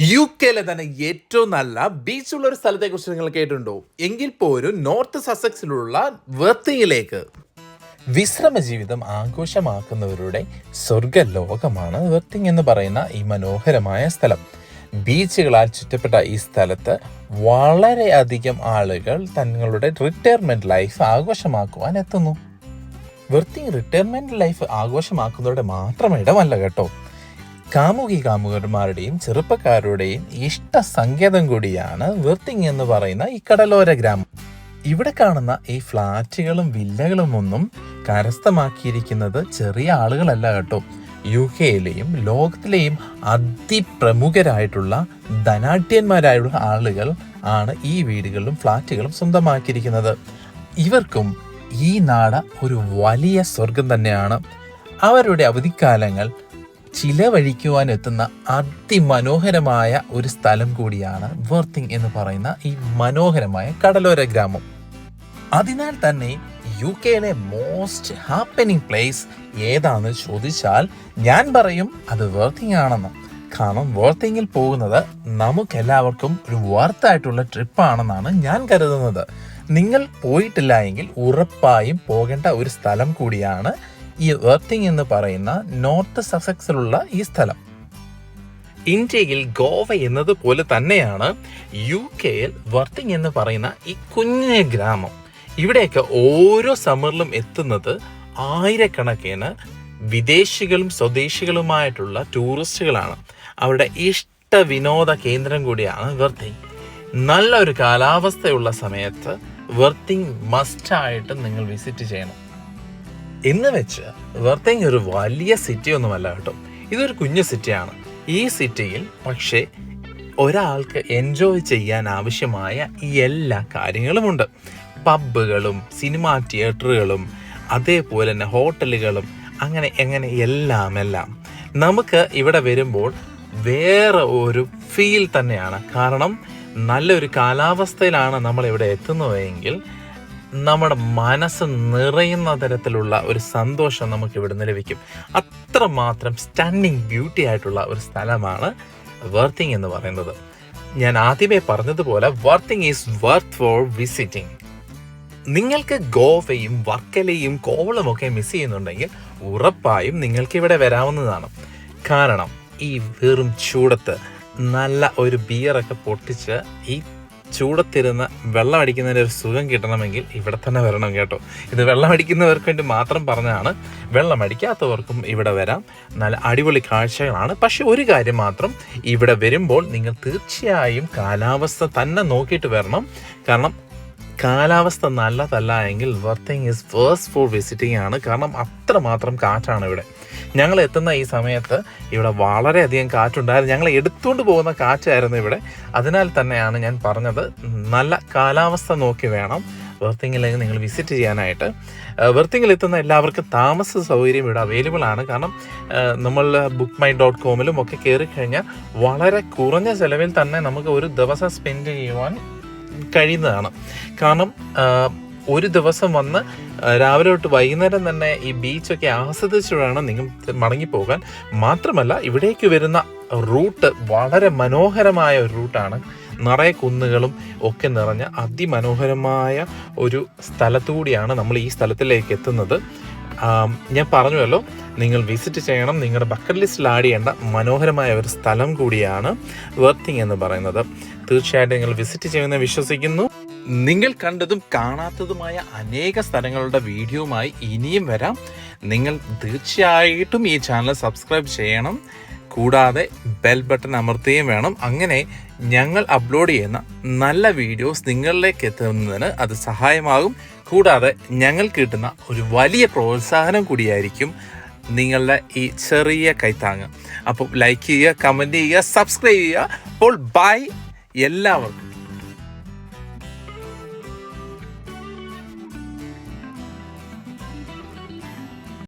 U കെയിലെ തന്നെ ഏറ്റവും നല്ല ബീച്ചുള്ള ഒരു സ്ഥലത്തെ കുറിച്ച് നിങ്ങൾ കേട്ടിട്ടുണ്ടോ? എങ്കിൽ പോലും നോർത്ത് സസക്സിലുള്ള വെർത്തിയിലേക്ക്. വിശ്രമ ജീവിതം ആഘോഷമാക്കുന്നവരുടെ സ്വർഗലോകമാണ് വെർത്തിങ് എന്ന് പറയുന്ന ഈ മനോഹരമായ സ്ഥലം. ബീച്ചുകളാൽ ചുറ്റപ്പെട്ട ഈ സ്ഥലത്ത് വളരെയധികം ആളുകൾ തങ്ങളുടെ റിട്ടയർമെന്റ് ലൈഫ് ആഘോഷമാക്കുവാൻ എത്തുന്നു. വെർത്തിങ് റിട്ടയർമെന്റ് ലൈഫ് ആഘോഷമാക്കുന്നവരുടെ മാത്രം ഇടമല്ല കേട്ടോ. കാമുകി കാമുകന്മാരുടെയും ചെറുപ്പക്കാരുടെയും ഇഷ്ട സങ്കേതം കൂടിയാണ് വെർത്തിങ് എന്ന് പറയുന്ന ഈ കടലോര ഗ്രാമം. ഇവിടെ കാണുന്ന ഈ ഫ്ലാറ്റുകളും വില്ലകളും ഒന്നും കരസ്ഥമാക്കിയിരിക്കുന്നത് ചെറിയ ആളുകളല്ല കേട്ടോ. യു കെയിലെയും ലോകത്തിലെയും അതിപ്രമുഖരായിട്ടുള്ള ധനാഢ്യന്മാരായുള്ള ആളുകൾ ആണ് ഈ വീടുകളും ഫ്ലാറ്റുകളും സ്വന്തമാക്കിയിരിക്കുന്നത്. ഇവർക്കും ഈ നാട് ഒരു വലിയ സ്വർഗം തന്നെയാണ്. അവരുടെ അവധിക്കാലങ്ങൾ ചിലവഴിക്കുവാൻ എത്തുന്ന അതിമനോഹരമായ ഒരു സ്ഥലം കൂടിയാണ് വർത്തിങ് എന്ന് പറയുന്ന ഈ മനോഹരമായ കടലോര ഗ്രാമം. അതിനാൽ തന്നെ യു കെയിലെ മോസ്റ്റ് ഹാപ്പനിങ് പ്ലേസ് ഏതാണെന്ന് ചോദിച്ചാൽ ഞാൻ പറയും അത് വർത്തിങ് ആണെന്ന്. കാരണം വർത്തിങ്ങിൽ പോകുന്നത് നമുക്കെല്ലാവർക്കും ഒരു വർത്തായിട്ടുള്ള ട്രിപ്പാണെന്നാണ് ഞാൻ കരുതുന്നത്. നിങ്ങൾ പോയിട്ടില്ല എങ്കിൽ ഉറപ്പായും പോകേണ്ട ഒരു സ്ഥലം കൂടിയാണ് ഈ എർത്തിങ് എന്ന് പറയുന്ന നോർത്ത് സസക്സിലുള്ള ഈ സ്ഥലം. ഇന്ത്യയിൽ ഗോവ എന്നതുപോലെ തന്നെയാണ് യു കെയിൽ വർത്തിങ് എന്ന് പറയുന്ന ഈ കുഞ്ഞ ഗ്രാമം. ഇവിടെയൊക്കെ ഓരോ സമ്മറിലും എത്തുന്നത് ആയിരക്കണക്കിന് വിദേശികളും സ്വദേശികളുമായിട്ടുള്ള ടൂറിസ്റ്റുകളാണ് അവരുടെ ഇഷ്ട വിനോദ കേന്ദ്രം കൂടിയാണ് വർത്തിങ് നല്ലൊരു കാലാവസ്ഥയുള്ള സമയത്ത് വർത്തിങ് മസ്റ്റായിട്ട് നിങ്ങൾ വിസിറ്റ് ചെയ്യണം. എന്ന് വെച്ച് വെർത്തേങ് ഒരു വലിയ സിറ്റി ഒന്നുമല്ല കേട്ടോ. ഇതൊരു കുഞ്ഞു സിറ്റിയാണ്. ഈ സിറ്റിയിൽ പക്ഷേ ഒരാൾക്ക് എൻജോയ് ചെയ്യാൻ ആവശ്യമായ എല്ലാ കാര്യങ്ങളുമുണ്ട്. പബ്ബുകളും സിനിമാ തിയേറ്ററുകളും അതേപോലെ തന്നെ ഹോട്ടലുകളും അങ്ങനെ എങ്ങനെ എല്ലാം എല്ലാം നമുക്ക് ഇവിടെ വരുമ്പോൾ വേറെ ഒരു ഫീൽ തന്നെയാണ്. കാരണം നല്ലൊരു കാലാവസ്ഥയിലാണ് നമ്മൾ ഇവിടെ എത്തുന്നതെങ്കിൽ നമ്മുടെ മനസ്സ് നിറയുന്ന തരത്തിലുള്ള ഒരു സന്തോഷം നമുക്ക് ഇവിടുന്ന് ലഭിക്കും. അത്രമാത്രം സ്റ്റണ്ണിങ് ബ്യൂട്ടി ആയിട്ടുള്ള ഒരു സ്ഥലമാണ് വർത്തിങ് എന്ന് പറയുന്നത്. ഞാൻ ആദ്യമേ പറഞ്ഞതുപോലെ worthing is worth for visiting നിങ്ങൾക്ക് ഗോവയും വർക്കലയും കോവളും ഒക്കെ മിസ് ചെയ്യുന്നുണ്ടെങ്കിൽ ഉറപ്പായും നിങ്ങൾക്ക് ഇവിടെ വരാവുന്നതാണ്. കാരണം ഈ വെറും ചൂടത്ത് നല്ല ഒരു ബിയറൊക്കെ പൊട്ടിച്ച് ഈ ചൂടത്തിരുന്ന് വെള്ളം അടിക്കുന്നതിന്റെ ഒരു സുഖം കിട്ടണമെങ്കിൽ ഇവിടെ തന്നെ വരണം കേട്ടോ. ഇത് വെള്ളം അടിക്കുന്നവർക്ക് വേണ്ടി മാത്രം പറഞ്ഞതാണ് വെള്ളം അടിക്കാത്തവർക്കും ഇവിടെ വരാം. നല്ല അടിപൊളി കാഴ്ചകളാണ്. പക്ഷെ ഒരു കാര്യം മാത്രം ഇവിടെ വരുമ്പോൾ നിങ്ങൾ തീർച്ചയായും കാലാവസ്ഥ തന്നെ നോക്കിയിട്ട് വരണം. കാരണം കാലാവസ്ഥ നല്ലതല്ല എങ്കിൽ worthing is worse for visiting ആണ്. കാരണം അത്രമാത്രം കാറ്റാണ് ഇവിടെ. ഞങ്ങൾ എത്തുന്ന ഈ സമയത്ത് ഇവിടെ വളരെയധികം കാറ്റുണ്ടായിരുന്നു. ഞങ്ങൾ എടുത്തുകൊണ്ട് പോകുന്ന കാറ്റായിരുന്നു ഇവിടെ. അതിനാൽ തന്നെയാണ് ഞാൻ പറഞ്ഞത് നല്ല കാലാവസ്ഥ നോക്കി വേണം വെർത്തിങ്ങിലേക്ക് നിങ്ങൾ വിസിറ്റ് ചെയ്യാനായിട്ട്. വെർത്തിങ്ങിൽ എത്തുന്ന എല്ലാവർക്കും താമസ സൗകര്യം ഇവിടെ അവൈലബിൾ ആണ്. കാരണം നമ്മൾ ബുക്ക് മൈ ഡോട്ട് കോമിലും ഒക്കെ കയറി കഴിഞ്ഞാൽ വളരെ കുറഞ്ഞ ചിലവിൽ തന്നെ നമുക്ക് ഒരു ദിവസം സ്പെൻഡ് ചെയ്യുവാൻ കഴിയുന്നതാണ്. കാരണം ഒരു ദിവസം വന്ന് രാവിലെ തൊട്ട് വൈകുന്നേരം തന്നെ ഈ ബീച്ചൊക്കെ ആസ്വദിച്ചു വേണം നിങ്ങൾ മടങ്ങിപ്പോകാൻ. മാത്രമല്ല ഇവിടേക്ക് വരുന്ന റൂട്ട് വളരെ മനോഹരമായ ഒരു റൂട്ടാണ്. നിറയെ കുന്നുകളും ഒക്കെ നിറഞ്ഞ അതിമനോഹരമായ ഒരു സ്ഥലത്തുകൂടിയാണ് നമ്മൾ ഈ സ്ഥലത്തിലേക്ക് എത്തുന്നത്. ഞാൻ പറഞ്ഞുവല്ലോ നിങ്ങൾ വിസിറ്റ് ചെയ്യണം. നിങ്ങളുടെ ബക്കറ്റ് ലിസ്റ്റിൽ ആഡ് ചെയ്യേണ്ട മനോഹരമായ ഒരു സ്ഥലം കൂടിയാണ് വർത്തിങ് എന്ന് പറയുന്നത്. തീർച്ചയായിട്ടും നിങ്ങൾ വിസിറ്റ് ചെയ്യുമെന്ന് വിശ്വസിക്കുന്നു. നിങ്ങൾ കണ്ടതും കാണാത്തതുമായ അനേക സ്ഥലങ്ങളുടെ വീഡിയോയുമായി ഇനിയും വരാം. നിങ്ങൾ തീർച്ചയായിട്ടും ഈ ചാനൽ സബ്സ്ക്രൈബ് ചെയ്യണം. കൂടാതെ ബെൽ ബട്ടൺ അമർത്തുകയും വേണം. അങ്ങനെ ഞങ്ങൾ അപ്ലോഡ് ചെയ്യുന്ന നല്ല വീഡിയോസ് നിങ്ങളിലേക്ക് എത്തുന്നതിന് അത് സഹായമാകും. കൂടാതെ ഞങ്ങൾ കിട്ടുന്ന ഒരു വലിയ പ്രോത്സാഹനം കൂടിയായിരിക്കും നിങ്ങളുടെ ഈ ചെറിയ കൈത്താങ്ങ്. അപ്പോൾ ലൈക്ക് ചെയ്യുക കമന്റ് ചെയ്യുക സബ്സ്ക്രൈബ് ചെയ്യുക. അപ്പോൾ ബൈ എല്ലാവർക്കും.